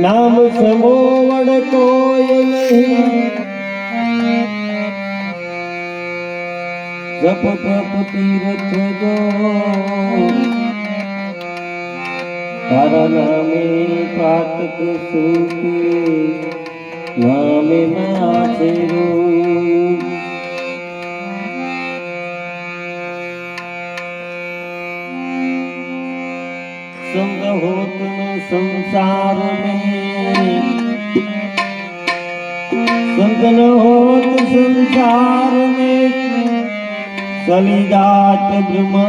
નામ સમોવણ કોઈ નહીં. જપ તપ તીર્થ જો. તારા નામે પાતક સુખ નામે નાચે રૂપ संसार में संग न होत संसार में चली जात ब्रह्मा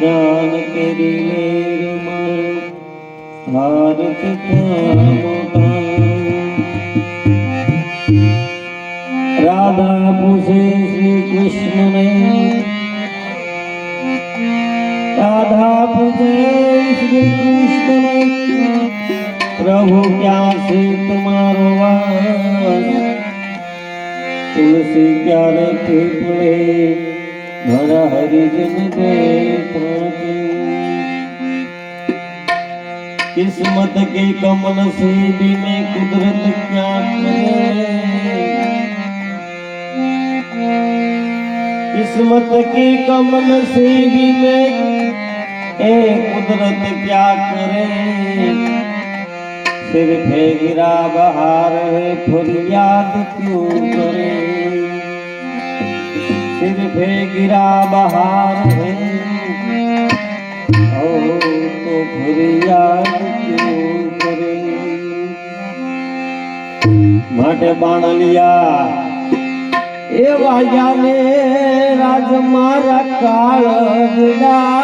ज्ञान तेरी लेर में भारत का राधा पूछे श्री कृष्ण प्रभु क्या से तुम्हारो तुलसी क्या रे पीपले भरा हरिजन किस्मत के कमल से भी में कुदरत क्या किस्मत के कमल से भी में ए कुदरत क्या करे? सिर पे गिरा बहार है, फरियाद क्यों करे? सिर पे गिरा बहार है तो मट बाण लिया એ વાગ્યાને રાજ મારા કાળ આવા